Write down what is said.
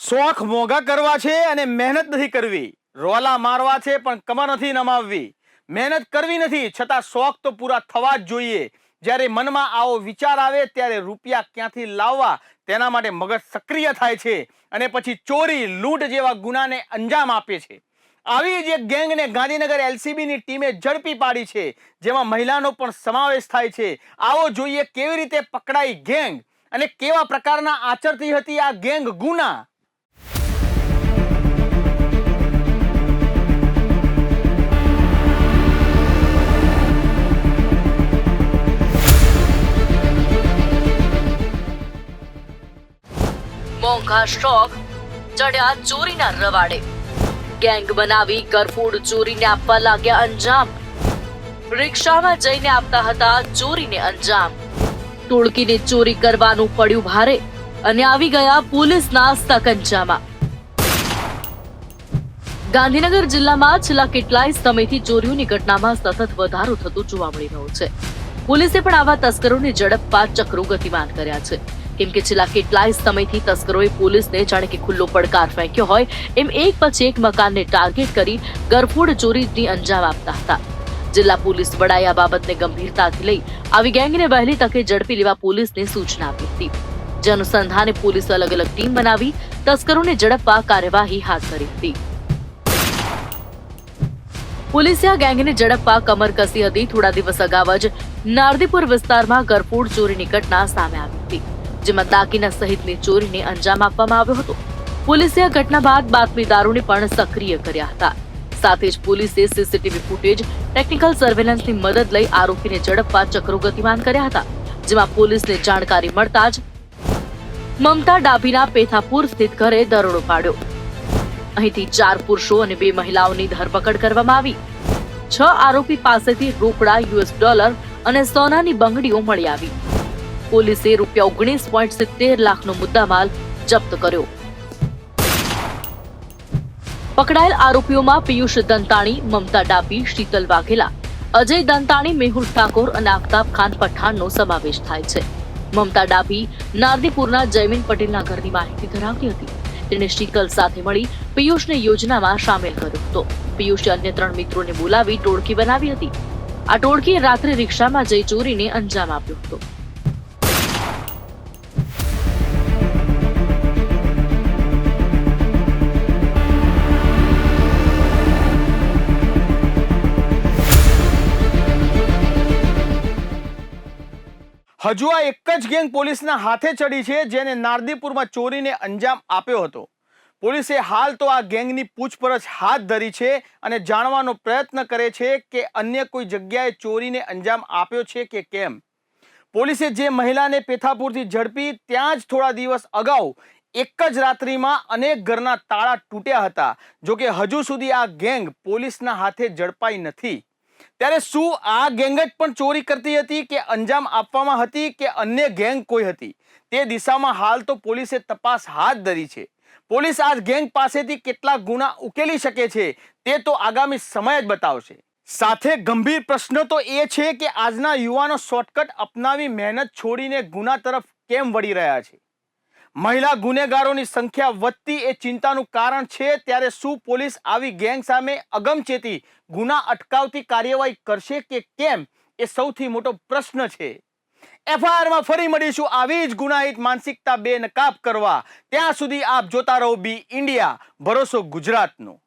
શોખ મોંઘા કરવા છે અને મહેનત નથી કરવી. રોલા મારવા છે પણ કમર નથી નમાવવી. મહેનત કરવી નથી, છતાં શોખ તો પૂરા થવા જ જોઈએ. જ્યારે મનમાં આવો વિચાર આવે ત્યારે રૂપિયા ક્યાંથી લાવવા? તેના માટે મગજ સક્રિય થાય છે અને પછી ચોરી, લૂંટ જેવા ગુનાને અંજામ આપે છે. આવી જ એક ગેંગને ગાંધીનગર એલસીબીની ટીમે ઝડપી પાડી છે, જેમાં મહિલાનો પણ સમાવેશ થાય છે. આવો જોઈએ કેવી રીતે પકડાઈ ગેંગ અને કેવા પ્રકારના આચરતી હતી આ ગેંગ ગુના? મોંઘા સ્ટોક ચડ્યા ચોરીના રવાડે. ગેંગ બનાવી ગરફૂડ ચોરીને આપવા લાગ્યા અંજામ. રિક્ષામાં જઈને આપતા હતા ચોરીને અંજામ. ટોળકીને ચોરી કરવાનું પડ્યું ભારે અને આવી ગયા પોલીસના સકંજામાં ગાંધીનગર જિલ્લામાં છેલ્લા કેટલાય સમયથી ચોરીઓની ઘટનામાં સતત વધારો થતો જોવા મળી રહ્યો છે. પોલીસે પણ આવા તસ્કરોને ઝડપવા ચક્રો ગતિમાન કર્યા છે. કેમ કે છેલ્લા કેટલાય સમયથી તસ્કરોએ પોલીસને જાણે કે ખુલ્લો પડકાર ફેંક્યો હોય, એમ એક પછી એક મકાનને ટાર્ગેટ કરી ગરફોડ ચોરીની અંજામ આપતા હતા. જિલ્લા પોલીસ વડાએ આ બાબતને ગંભીરતાથી લઈ આવી ગેંગને વહેલી તકે ઝડપી લેવા પોલીસને સૂચના આપી હતી. જે અનુસંધાને પોલીસે અલગ અલગ ટીમ બનાવી તસ્કરોને ઝડપવા કાર્યવાહી હાથ ધરી હતી. પોલીસે આ ગેંગને ઝડપવા કમર કસી હતી. થોડા દિવસ અગાઉ જ નારદીપુર વિસ્તારમાં ગરફોડ ચોરીની ઘટના સામે આવી હતી, જેમાં દાગીના સહિતની ચોરીને અંજામ આપવામાં આવ્યો હતો. પોલીસે આ ઘટના બાદ બાતમીદારોને પણ સક્રિય કર્યા હતા. સાથે જ પોલીસે સીસીટીવી ફૂટેજ, ટેકનિકલ સર્વેલન્સની મદદ લઈ આરોપીને ઝડપવા ચક્રો ગતિમાન કર્યા હતા, જેમાં પોલીસને જાણકારી મળતા જ મમતા ડાભીના પેથાપુર સ્થિત ઘરે દરોડો પાડ્યો. અહીંથી ચાર પુરુષો અને બે મહિલાઓની ધરપકડ કરવામાં આવી. છ આરોપી પાસેથી રોકડા, યુએસ ડોલર અને સોનાની બંગડીઓ મળી આવી. પોલીસે રૂપિયા ઓગણીસ પોઈન્ટ સિત્તેર લાખનો મુદ્દામાલ જપ્ત કર્યો. પકડાયેલ આરોપીઓમાં પિયુષ દંતાણી, મમતા ડાબી શીતલ વાઘેલા, અજય દંતાણી, મેહુલ ઠાકોર અને આફતાબ ખાન પઠાણનો સમાવેશ થાય છે. મમતા ડાભી નારદીપુરના જયમીન પટેલના ઘરની માહિતી ધરાવતી હતી. તેણે શીતલ સાથે મળી પિયુષને યોજનામાં સામેલ કર્યો હતો. પિયુષે અન્ય ત્રણ મિત્રોને બોલાવી ટોળકી બનાવી હતી. આ ટોળકીએ રાત્રે રિક્ષામાં જઈ ચોરીને અંજામ આપ્યો હતો. હજુ આ એક જ ગેંગ પોલીસના હાથે ચડી છે, જેને નારદીપુરમાં ચોરીને અંજામ આપ્યો હતો. પોલીસે હાલ તો આ ગેંગની પૂછપરછ હાથ ધરી છે અને જાણવાનો પ્રયત્ન કરે છે કે અન્ય કોઈ જગ્યાએ ચોરીને અંજામ આપ્યો છે કે કેમ? પોલીસે જે મહિલાને પેથાપુરથી ઝડપી ત્યાં જ થોડા દિવસ અગાઉ એક જ રાત્રિમાં અનેક ઘરના તાળા તૂટ્યા હતા, જો કે હજુ સુધી આ ગેંગ પોલીસના હાથે ઝડપાઈ નથી. ત્યારે શું આ ગેંગ જ પણ ચોરી કરતી હતી કે અંજામ આપવામાં હતી કે અન્ય ગેંગ કોઈ હતી? તે દિશામાં હાલ તો પોલીસે તપાસ હાથ ધરી છે. પોલીસ આ ગેંગ પાસેથી કેટલા ગુના ઉકેલી શકે છે તે તો આગામી સમય જ બતાવશે. સાથે ગંભીર પ્રશ્ન તો એ છે કે આજના યુવાનો શોર્ટકટ અપનાવી મહેનત છોડીને ગુના તરફ કેમ વળી રહ્યા છે? મહિલા ગુનેગારોની સંખ્યા વધતી એ ચિંતાનું કારણ છે ત્યારે શું પોલીસ આવી ગેંગ સામે અગમચેતી ગુના અટકાવતી કાર્યવાહી કરશે કે કેમ? એ સૌથી મોટો પ્રશ્ન છે. એફઆઈઆરમાં ફરી મળીશું આવી જ ગુનાહિત માનસિકતા બેનકાબ કરવા. ત્યાં સુધી આપ જોતા રહો બી ઇન્ડિયા. ભરોસો ગુજરાતનો.